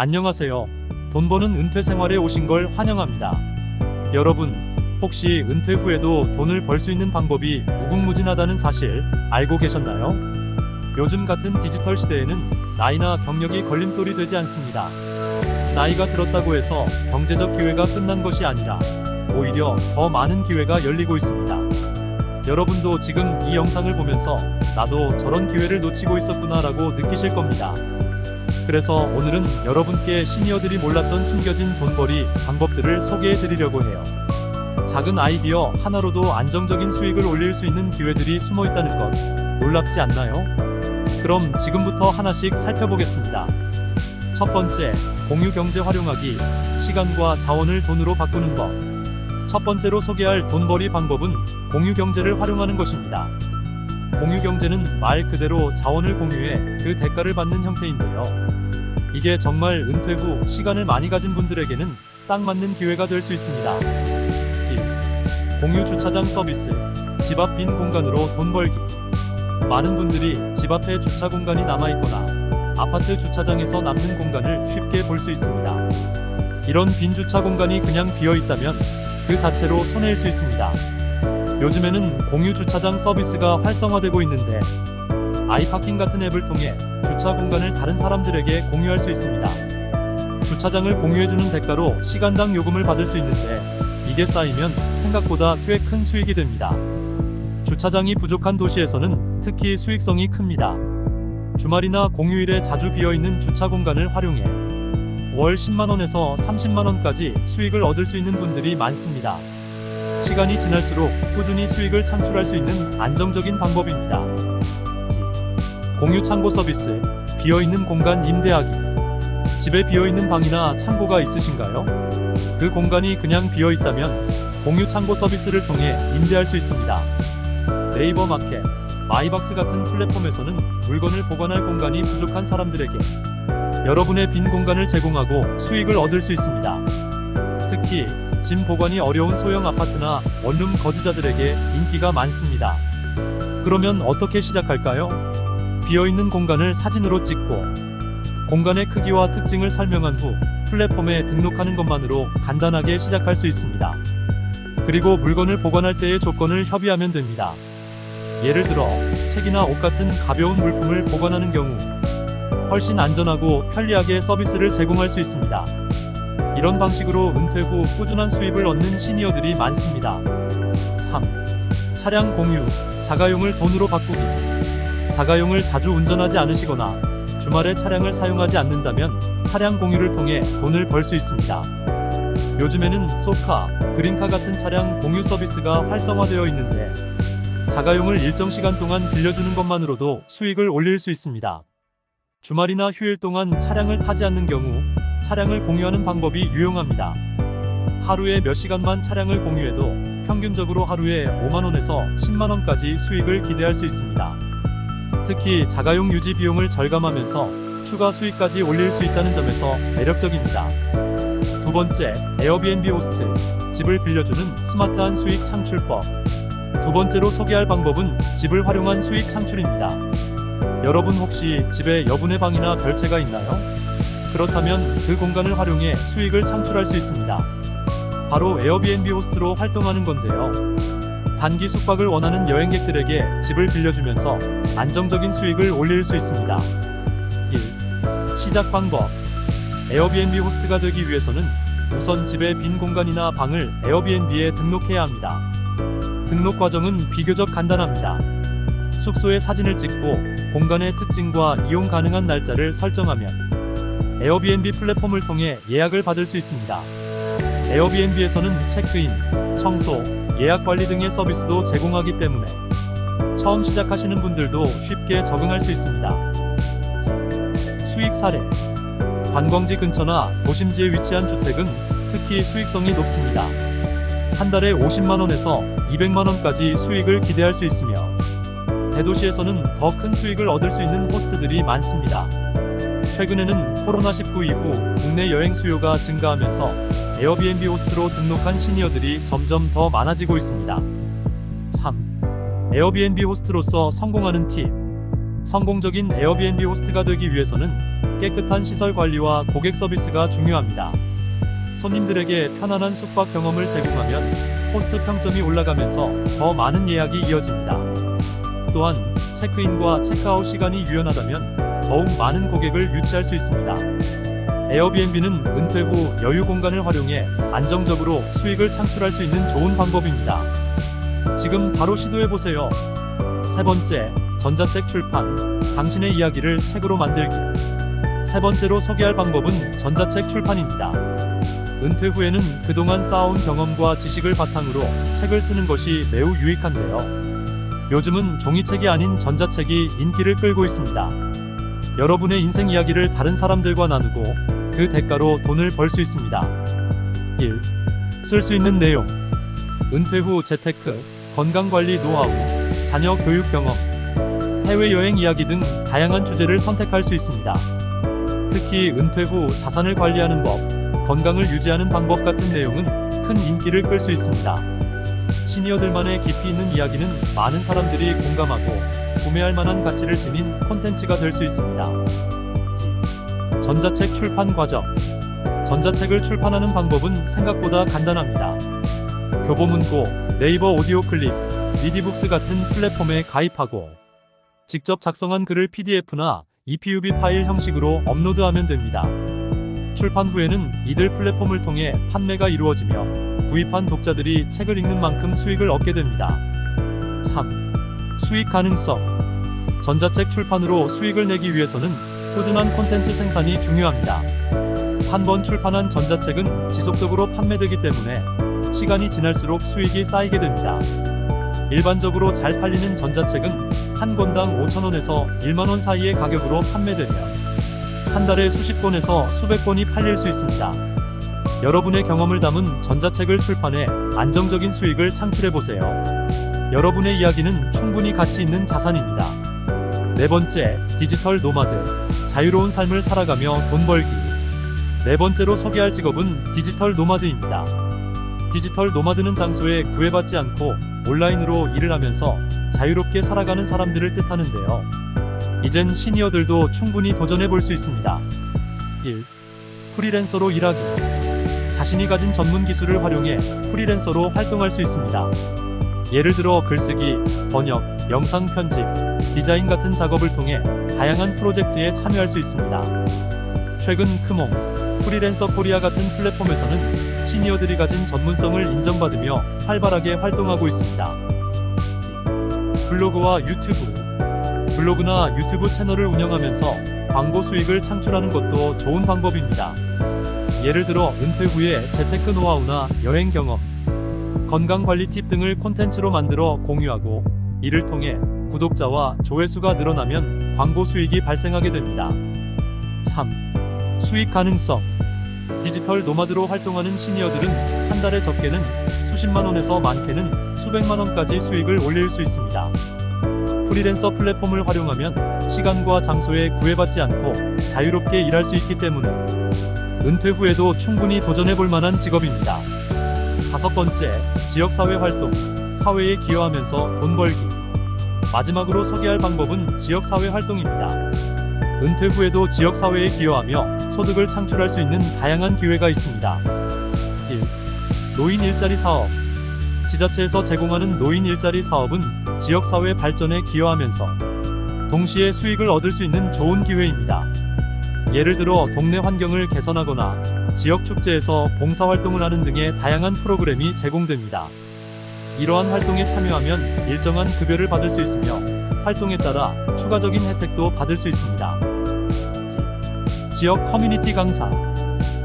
안녕하세요. 돈 버는 은퇴 생활에 오신 걸 환영합니다. 여러분, 혹시 은퇴 후에도 돈을 벌 수 있는 방법이 무궁무진하다는 사실 알고 계셨나요? 요즘 같은 디지털 시대에는 나이나 경력이 걸림돌이 되지 않습니다. 나이가 들었다고 해서 경제적 기회가 끝난 것이 아니라 오히려 더 많은 기회가 열리고 있습니다. 여러분도 지금 이 영상을 보면서 나도 저런 기회를 놓치고 있었구나라고 느끼실 겁니다. 그래서 오늘은 여러분께 시니어들이 몰랐던 숨겨진 돈벌이 방법들을 소개해 드리려고 해요. 작은 아이디어 하나로도 안정적인 수익을 올릴 수 있는 기회들이 숨어 있다는 것 놀랍지 않나요? 그럼 지금부터 하나씩 살펴보겠습니다. 첫 번째, 공유 경제 활용하기, 시간과 자원을 돈으로 바꾸는 법. 첫 번째로 소개할 돈벌이 방법은 공유 경제를 활용하는 것입니다. 공유 경제는 말 그대로 자원을 공유해 그 대가를 받는 형태인데요. 이게 정말 은퇴 후 시간을 많이 가진 분들에게는 딱 맞는 기회가 될 수 있습니다. 1. 공유 주차장 서비스. 집 앞 빈 공간으로 돈 벌기. 많은 분들이 집 앞에 주차 공간이 남아 있거나 아파트 주차장에서 남는 공간을 쉽게 볼 수 있습니다. 이런 빈 주차 공간이 그냥 비어 있다면 그 자체로 손해일 수 있습니다. 요즘에는 공유 주차장 서비스가 활성화되고 있는데 아이파킹 같은 앱을 통해 주차 공간을 다른 사람들에게 공유할 수 있습니다. 주차장을 공유해주는 대가로 시간당 요금을 받을 수 있는데 이게 쌓이면 생각보다 꽤 큰 수익이 됩니다. 주차장이 부족한 도시에서는 특히 수익성이 큽니다. 주말이나 공휴일에 자주 비어있는 주차 공간을 활용해 월 10만원에서 30만원까지 수익을 얻을 수 있는 분들이 많습니다. 시간이 지날수록 꾸준히 수익을 창출할 수 있는 안정적인 방법입니다. 공유 창고 서비스, 비어있는 공간 임대하기. 집에 비어있는 방이나 창고가 있으신가요? 그 공간이 그냥 비어있다면 공유 창고 서비스를 통해 임대할 수 있습니다. 네이버 마켓, 마이박스 같은 플랫폼에서는 물건을 보관할 공간이 부족한 사람들에게 여러분의 빈 공간을 제공하고 수익을 얻을 수 있습니다. 특히 짐 보관이 어려운 소형 아파트나 원룸 거주자들에게 인기가 많습니다. 그러면 어떻게 시작할까요? 비어있는 공간을 사진으로 찍고 공간의 크기와 특징을 설명한 후 플랫폼에 등록하는 것만으로 간단하게 시작할 수 있습니다. 그리고 물건을 보관할 때의 조건을 협의하면 됩니다. 예를 들어 책이나 옷 같은 가벼운 물품을 보관하는 경우 훨씬 안전하고 편리하게 서비스를 제공할 수 있습니다. 이런 방식으로 은퇴 후 꾸준한 수입을 얻는 시니어들이 많습니다. 3. 차량 공유, 자가용을 돈으로 바꾸기. 자가용을 자주 운전하지 않으시거나 주말에 차량을 사용하지 않는다면 차량 공유를 통해 돈을 벌 수 있습니다. 요즘에는 소카, 그린카 같은 차량 공유 서비스가 활성화되어 있는데 자가용을 일정 시간 동안 빌려주는 것만으로도 수익을 올릴 수 있습니다. 주말이나 휴일 동안 차량을 타지 않는 경우 차량을 공유하는 방법이 유용합니다. 하루에 몇 시간만 차량을 공유해도 평균적으로 하루에 5만원에서 10만원까지 수익을 기대할 수 있습니다. 특히 자가용 유지 비용을 절감하면서 추가 수익까지 올릴 수 있다는 점에서 매력적입니다. 두 번째, 에어비앤비 호스트. 집을 빌려주는 스마트한 수익 창출법. 두 번째로 소개할 방법은 집을 활용한 수익 창출입니다. 여러분 혹시 집에 여분의 방이나 별채가 있나요? 그렇다면 그 공간을 활용해 수익을 창출할 수 있습니다. 바로 에어비앤비 호스트로 활동하는 건데요. 단기 숙박을 원하는 여행객들에게 집을 빌려주면서 안정적인 수익을 올릴 수 있습니다. 1. 시작 방법. 에어비앤비 호스트가 되기 위해서는 우선 집의 빈 공간이나 방을 에어비앤비에 등록해야 합니다. 등록 과정은 비교적 간단합니다. 숙소에 사진을 찍고 공간의 특징과 이용 가능한 날짜를 설정하면 에어비앤비 플랫폼을 통해 예약을 받을 수 있습니다. 에어비앤비에서는 체크인, 청소, 예약 관리 등의 서비스도 제공하기 때문에 처음 시작하시는 분들도 쉽게 적응할 수 있습니다. 수익 사례 관광지 근처나 도심지에 위치한 주택은 특히 수익성이 높습니다. 한 달에 50만원에서 200만원까지 수익을 기대할 수 있으며 대도시에서는 더 큰 수익을 얻을 수 있는 호스트들이 많습니다. 최근에는 코로나19 이후 국내 여행 수요가 증가하면서 에어비앤비 호스트로 등록한 시니어들이 점점 더 많아지고 있습니다. 3. 에어비앤비 호스트로서 성공하는 팁. 성공적인 에어비앤비 호스트가 되기 위해서는 깨끗한 시설 관리와 고객 서비스가 중요합니다. 손님들에게 편안한 숙박 경험을 제공하면 호스트 평점이 올라가면서 더 많은 예약이 이어집니다. 또한 체크인과 체크아웃 시간이 유연하다면 더욱 많은 고객을 유치할 수 있습니다. 에어비앤비는 은퇴 후 여유 공간을 활용해 안정적으로 수익을 창출할 수 있는 좋은 방법입니다. 지금 바로 시도해 보세요. 세 번째, 전자책 출판. 당신의 이야기를 책으로 만들기. 세 번째로 소개할 방법은 전자책 출판입니다. 은퇴 후에는 그동안 쌓아온 경험과 지식을 바탕으로 책을 쓰는 것이 매우 유익한데요. 요즘은 종이책이 아닌 전자책이 인기를 끌고 있습니다. 여러분의 인생 이야기를 다른 사람들과 나누고 그 대가로 돈을 벌 수 있습니다. 1. 쓸 수 있는 내용. 은퇴 후 재테크, 건강관리 노하우, 자녀 교육 경험, 해외여행 이야기 등 다양한 주제를 선택할 수 있습니다. 특히 은퇴 후 자산을 관리하는 법, 건강을 유지하는 방법 같은 내용은 큰 인기를 끌 수 있습니다. 시니어들만의 깊이 있는 이야기는 많은 사람들이 공감하고 구매할 만한 가치를 지닌 콘텐츠가 될 수 있습니다. 전자책 출판 과정. 전자책을 출판하는 방법은 생각보다 간단합니다. 교보문고, 네이버 오디오 클립, 미디북스 같은 플랫폼에 가입하고 직접 작성한 글을 PDF나 EPUB 파일 형식으로 업로드하면 됩니다. 출판 후에는 이들 플랫폼을 통해 판매가 이루어지며 구입한 독자들이 책을 읽는 만큼 수익을 얻게 됩니다. 3. 수익 가능성. 전자책 출판으로 수익을 내기 위해서는 꾸준한 콘텐츠 생산이 중요합니다. 한 번 출판한 전자책은 지속적으로 판매되기 때문에 시간이 지날수록 수익이 쌓이게 됩니다. 일반적으로 잘 팔리는 전자책은 한 권당 5천원에서 1만원 사이의 가격으로 판매되며 한 달에 수십 권에서 수백 권이 팔릴 수 있습니다. 여러분의 경험을 담은 전자책을 출판해 안정적인 수익을 창출해 보세요. 여러분의 이야기는 충분히 가치 있는 자산입니다. 네 번째, 디지털 노마드. 자유로운 삶을 살아가며 돈 벌기. 네 번째로 소개할 직업은 디지털 노마드입니다. 디지털 노마드는 장소에 구애받지 않고 온라인으로 일을 하면서 자유롭게 살아가는 사람들을 뜻하는데요. 이젠 시니어들도 충분히 도전해 볼 수 있습니다. 1. 프리랜서로 일하기. 자신이 가진 전문 기술을 활용해 프리랜서로 활동할 수 있습니다. 예를 들어 글쓰기, 번역, 영상 편집, 디자인 같은 작업을 통해 다양한 프로젝트에 참여할 수 있습니다. 최근 크몽, 프리랜서 코리아 같은 플랫폼에서는 시니어들이 가진 전문성을 인정받으며 활발하게 활동하고 있습니다. 블로그와 유튜브 블로그나 유튜브 채널을 운영하면서 광고 수익을 창출하는 것도 좋은 방법입니다. 예를 들어 은퇴 후에 재테크 노하우나 여행 경험, 건강 관리 팁 등을 콘텐츠로 만들어 공유하고 이를 통해 구독자와 조회수가 늘어나면 광고 수익이 발생하게 됩니다. 3. 수익 가능성 디지털 노마드로 활동하는 시니어들은 한 달에 적게는 수십만 원에서 많게는 수백만 원까지 수익을 올릴 수 있습니다. 프리랜서 플랫폼을 활용하면 시간과 장소에 구애받지 않고 자유롭게 일할 수 있기 때문에 은퇴 후에도 충분히 도전해 볼 만한 직업입니다. 다섯 번째, 지역사회 활동. 사회에 기여하면서 돈 벌기. 마지막으로 소개할 방법은 지역사회 활동입니다. 은퇴 후에도 지역사회에 기여하며 소득을 창출할 수 있는 다양한 기회가 있습니다. 1. 노인 일자리 사업. 지자체에서 제공하는 노인 일자리 사업은 지역사회 발전에 기여하면서 동시에 수익을 얻을 수 있는 좋은 기회입니다. 예를 들어 동네 환경을 개선하거나 지역 축제에서 봉사활동을 하는 등의 다양한 프로그램이 제공됩니다. 이러한 활동에 참여하면 일정한 급여를 받을 수 있으며 활동에 따라 추가적인 혜택도 받을 수 있습니다. 지역 커뮤니티 강사.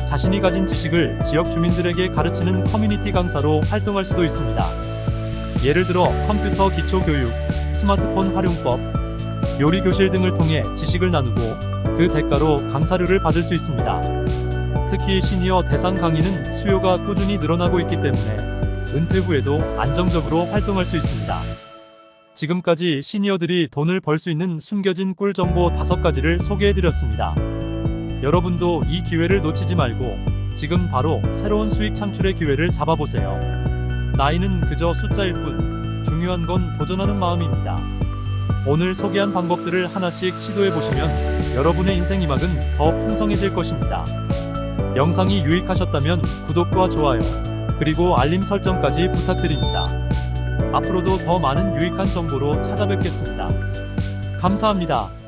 자신이 가진 지식을 지역 주민들에게 가르치는 커뮤니티 강사로 활동할 수도 있습니다. 예를 들어 컴퓨터 기초 교육, 스마트폰 활용법, 요리 교실 등을 통해 지식을 나누고 그 대가로 강사료를 받을 수 있습니다. 특히 시니어 대상 강의는 수요가 꾸준히 늘어나고 있기 때문에 은퇴 후에도 안정적으로 활동할 수 있습니다. 지금까지 시니어들이 돈을 벌 수 있는 숨겨진 꿀 정보 5가지를 소개해 드렸습니다. 여러분도 이 기회를 놓치지 말고 지금 바로 새로운 수익 창출의 기회를 잡아보세요. 나이는 그저 숫자일 뿐 중요한 건 도전하는 마음입니다. 오늘 소개한 방법들을 하나씩 시도해 보시면 여러분의 인생 이막은 더 풍성해질 것입니다. 영상이 유익하셨다면 구독과 좋아요, 그리고 알림 설정까지 부탁드립니다. 앞으로도 더 많은 유익한 정보로 찾아뵙겠습니다. 감사합니다.